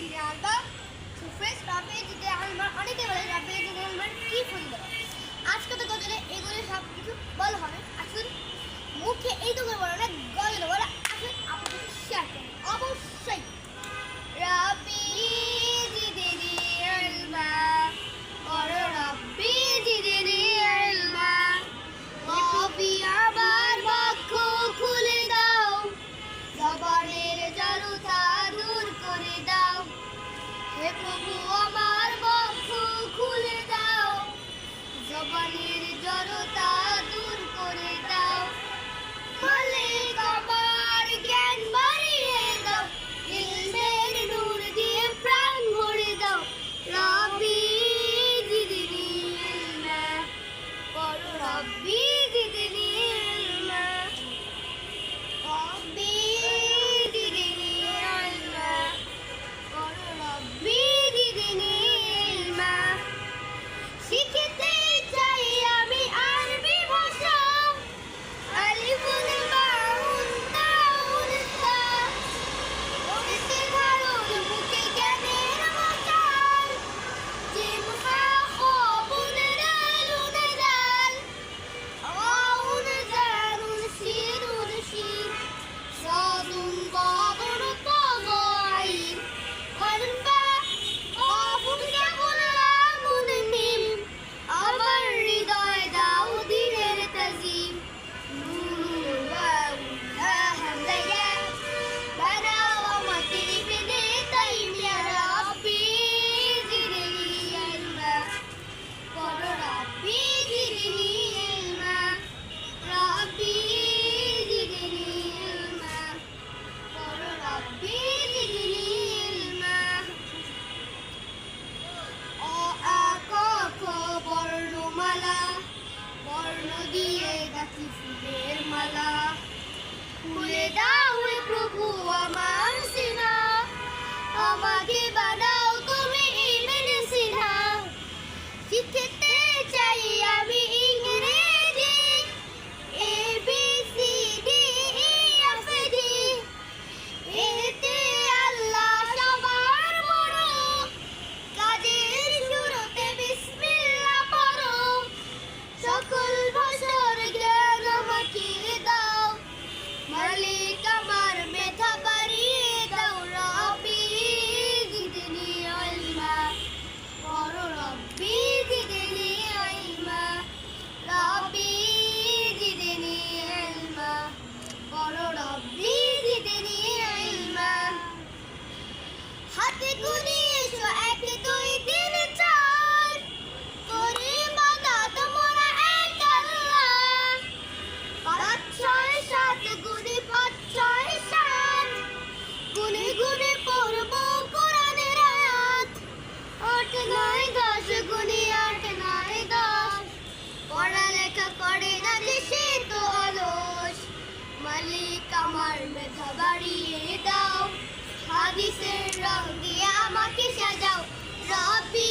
ফিরে আনলাম তো ফ্রেন্ডস বলে রাবেজ যে আলমার কী ফুল আজকে তো গজলে এগুলো সব কিছু বলা হবে। আসুন, মুখে এই তো বলো না জবানের জড়তা দূর করে দাও। মালিক, আমার জ্ঞান বাড়িয়ে দাও। ইলমের নূর প্রাণ ভরে দাও। রবি জিদিনি ইলমা পর রব্বি ¡Sí! হাদিসের রং দিয়ে আমাকে সাজাও। রবি